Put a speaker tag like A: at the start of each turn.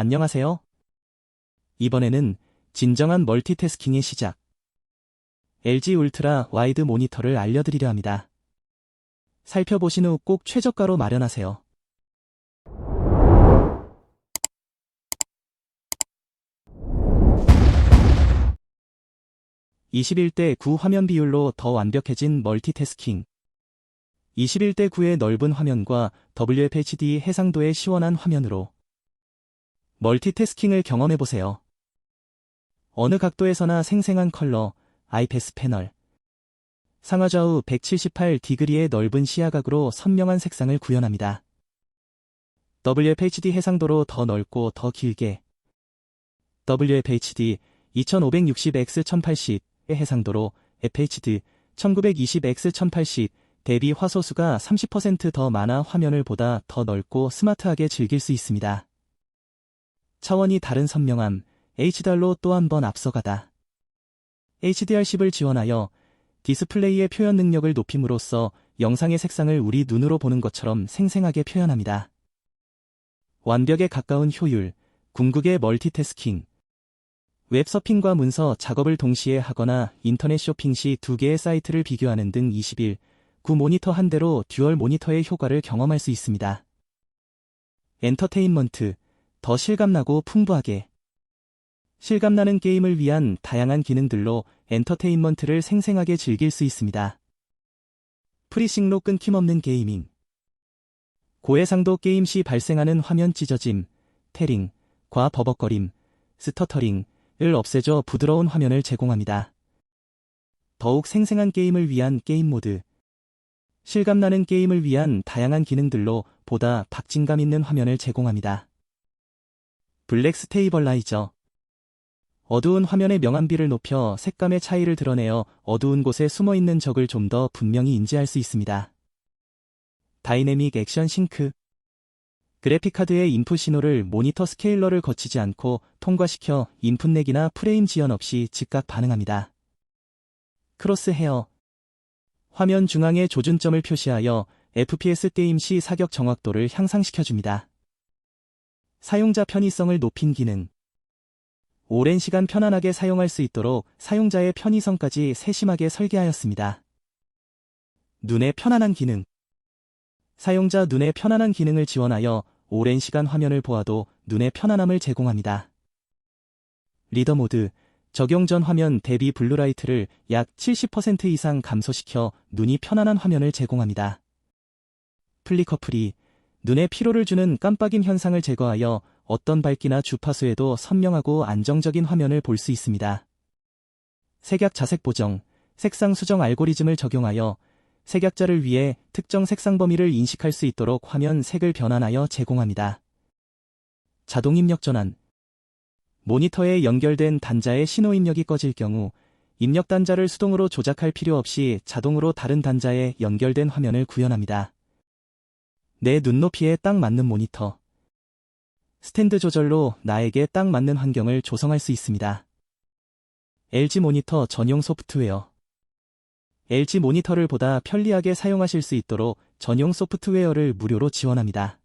A: 안녕하세요. 이번에는 진정한 멀티태스킹의 시작. LG 울트라 와이드 모니터를 알려드리려 합니다. 살펴보신 후 꼭 최저가로 마련하세요. (21대 9) 화면 비율로 더 완벽해진 멀티태스킹 21대 9의 넓은 화면과 WFHD 해상도의 시원한 화면으로 멀티태스킹을 경험해보세요. 어느 각도에서나 생생한 컬러, 아이패스 패널, 상하좌우 178 디그리의 넓은 시야각으로 선명한 색상을 구현합니다. WFHD 해상도로 더 넓고 더 길게 WFHD 2560x1080의 해상도로 FHD 1920x1080 대비 화소수가 30%더 많아 화면을 보다 더 넓고 스마트하게 즐길 수 있습니다. 차원이 다른 선명함, HDR로 또 한 번 앞서가다. HDR10을 지원하여 디스플레이의 표현 능력을 높임으로써 영상의 색상을 우리 눈으로 보는 것처럼 생생하게 표현합니다. 완벽에 가까운 효율, 궁극의 멀티태스킹. 웹서핑과 문서 작업을 동시에 하거나 인터넷 쇼핑 시 두 개의 사이트를 비교하는 등 20일, 구 모니터 한 대로 듀얼 모니터의 효과를 경험할 수 있습니다. 엔터테인먼트, 더 실감나고 풍부하게. 실감나는 게임을 위한 다양한 기능들로 엔터테인먼트를 생생하게 즐길 수 있습니다. 프리싱로 끊김없는 게이밍. 고해상도 게임 시 발생하는 화면 찢어짐, 테링, 과 버벅거림, 스터터링을 없애줘 부드러운 화면을 제공합니다. 더욱 생생한 게임을 위한 게임 모드. 실감나는 게임을 위한 다양한 기능들로 보다 박진감 있는 화면을 제공합니다. 블랙 스테이벌라이저. 어두운 화면의 명암비를 높여 색감의 차이를 드러내어 어두운 곳에 숨어 있는 적을 좀 더 분명히 인지할 수 있습니다. 다이내믹 액션 싱크. 그래픽카드의 인풋 신호를 모니터 스케일러를 거치지 않고 통과시켜 인풋 렉이나 프레임 지연 없이 즉각 반응합니다. 크로스 헤어. 화면 중앙에 조준점을 표시하여 FPS 게임 시 사격 정확도를 향상시켜줍니다. 사용자 편의성을 높인 기능. 오랜 시간 편안하게 사용할 수 있도록 사용자의 편의성까지 세심하게 설계하였습니다. 눈의 편안한 기능. 사용자 눈의 편안한 기능을 지원하여 오랜 시간 화면을 보아도 눈의 편안함을 제공합니다. 리더 모드. 적용 전 화면 대비 블루라이트를 약 70% 이상 감소시켜 눈이 편안한 화면을 제공합니다. 플리커 프리. 눈에 피로를 주는 깜빡임 현상을 제거하여 어떤 밝기나 주파수에도 선명하고 안정적인 화면을 볼 수 있습니다. 색약 자색 보정, 색상 수정 알고리즘을 적용하여 색약자를 위해 특정 색상 범위를 인식할 수 있도록 화면 색을 변환하여 제공합니다. 자동 입력 전환 모니터에 연결된 단자의 신호 입력이 꺼질 경우 입력 단자를 수동으로 조작할 필요 없이 자동으로 다른 단자에 연결된 화면을 구현합니다. 내 눈높이에 딱 맞는 모니터. 스탠드 조절로 나에게 딱 맞는 환경을 조성할 수 있습니다. LG 모니터 전용 소프트웨어. LG 모니터를 보다 편리하게 사용하실 수 있도록 전용 소프트웨어를 무료로 지원합니다.